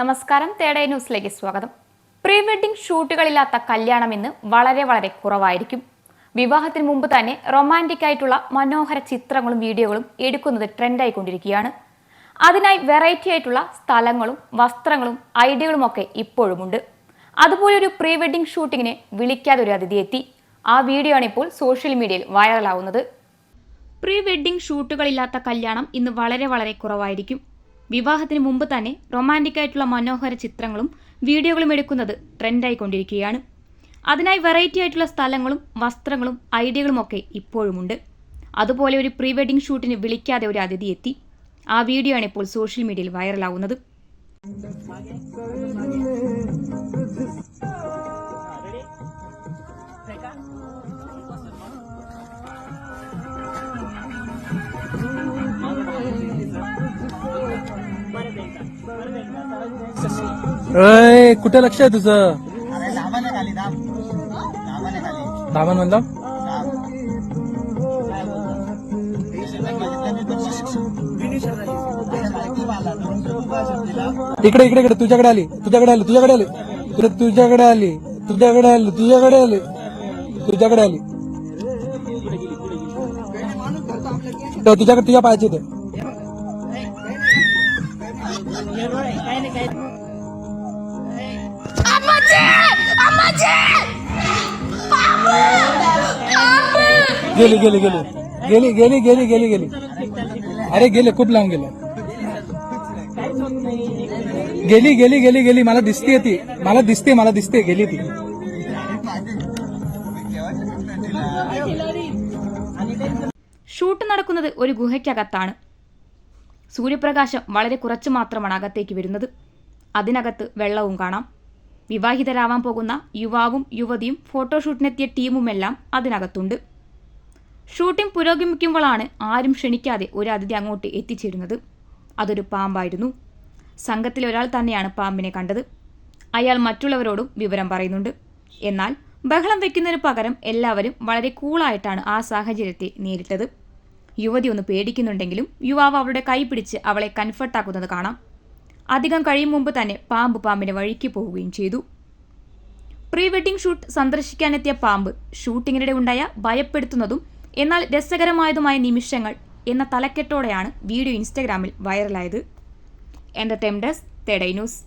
നമസ്കാരം തേടേ ന്യൂസിലേക്ക് സ്വാഗതം. പ്രീ വെഡിംഗ് ഷൂട്ടുകളില്ലാത്ത കല്യാണം ഇന്ന് വളരെ വളരെ കുറവായിരിക്കും. വിവാഹത്തിന് മുമ്പ് തന്നെ റൊമാന്റിക് ആയിട്ടുള്ള മനോഹര ചിത്രങ്ങളും വീഡിയോകളും എടുക്കുന്നത് ട്രെൻഡായിക്കൊണ്ടിരിക്കുകയാണ് അതിനായി വെറൈറ്റി ആയിട്ടുള്ള സ്ഥലങ്ങളും വസ്ത്രങ്ങളും ഐഡിയകളും ഒക്കെ ഇപ്പോഴുമുണ്ട്. അതുപോലെ ഒരു പ്രീ വെഡിംഗ് ഷൂട്ടിങ്ങിനെ വിളിക്കാതെ ഒരു അതിഥി എത്തി. ആ വീഡിയോ ആണ് ഇപ്പോൾ സോഷ്യൽ മീഡിയയിൽ വൈറലാവുന്നത്. പ്രീ വെഡിംഗ് ഷൂട്ടുകളില്ലാത്ത കല്യാണം ഇന്ന് വളരെ വളരെ കുറവായിരിക്കും. വിവാഹത്തിന് മുമ്പ് തന്നെ റൊമാന്റിക് ആയിട്ടുള്ള മനോഹര ചിത്രങ്ങളും വീഡിയോകളും എടുക്കുന്നത് ട്രെൻഡായിക്കൊണ്ടിരിക്കുകയാണ്. അതിനായി വെറൈറ്റി ആയിട്ടുള്ള സ്ഥലങ്ങളും വസ്ത്രങ്ങളും ഐഡിയകളും ഒക്കെ ഇപ്പോഴുമുണ്ട്. അതുപോലെ ഒരു പ്രീ വെഡിങ് ഷൂട്ടിന് വിളിക്കാതെ ഒരു അതിഥി എത്തി. ആ വീഡിയോ ആണ് ഇപ്പോൾ സോഷ്യൽ മീഡിയയിൽ വൈറലാവുന്നത് अय कुठे लक्ष आहे तुझं? अरे दाबाने खाली दाब. दाबाने खाली. दामन म्हणलं दाब. इकडे इकडे इकडे तुझ्याकडे आली तुझ्याकडे आली तुझ्याकडे आली. तुझ्या- तुझ्याकडे आली तुझ्याकडे आली तुझ्याकडे आली तुझ्याकडे आली. तर तुझ्याकडे तुझ्या पायाचे ते. गेली गेली गेली गेली गेली गेली गेली गेली अरे गेले खूप लांब गेले गेली गेली गेली गेली मला दिसते ती मला दिसते मला दिसते गेली ती ഷൂട്ട് നടക്കുന്നത് ഒരു ഗുഹയ്ക്കകത്താണ് സൂര്യപ്രകാശം വളരെ കുറച്ച് മാത്രമാണ് അകത്തേക്ക് വരുന്നത് അതിനകത്ത് വെള്ളവും കാണാം വിവാഹിതരാവാൻ പോകുന്ന യുവാവും യുവതിയും ഫോട്ടോഷൂട്ടിനെത്തിയ ടീമുമെല്ലാം അതിനകത്തുണ്ട് ഷൂട്ടിംഗ് പുരോഗമിക്കുമ്പോഴാണ് ആരും ക്ഷണിക്കാതെ ഒരു അതിഥി അങ്ങോട്ട് എത്തിച്ചേരുന്നത്. അതൊരു പാമ്പായിരുന്നു. സംഘത്തിലെ ഒരാൾ തന്നെയാണ് പാമ്പിനെ കണ്ടത്. അയാൾ മറ്റുള്ളവരോടും വിവരം പറയുന്നുണ്ട്. എന്നാൽ ബഹളം വെക്കുന്നതിന് പകരം എല്ലാവരും വളരെ കൂളായിട്ടാണ് ആ സാഹചര്യത്തെ നേരിട്ടത്. യുവതി ഒന്ന് പേടിക്കുന്നുണ്ടെങ്കിലും യുവാവ് അവളുടെ കൈ പിടിച്ച് അവളെ കൺഫർട്ടാക്കുന്നത് കാണാം. അധികം കഴിയും മുമ്പ് തന്നെ പാമ്പ് പാമ്പിന്റെ വഴിക്ക് പോവുകയും ചെയ്തു. പ്രീ വെഡിംഗ് ഷൂട്ട് സന്ദർശിക്കാനെത്തിയ പാമ്പ് ഷൂട്ടിങ്ങിനിടെ ഉണ്ടായ ഭയപ്പെടുത്തുന്നതും എന്നാൽ രസകരമായതുമായ നിമിഷങ്ങൾ എന്ന തലക്കെട്ടോടെയാണ് വീഡിയോ ഇൻസ്റ്റഗ്രാമിൽ വൈറലായത്. എന്റർടൈം ഡെസ്ക് തെഡൈ ന്യൂസ്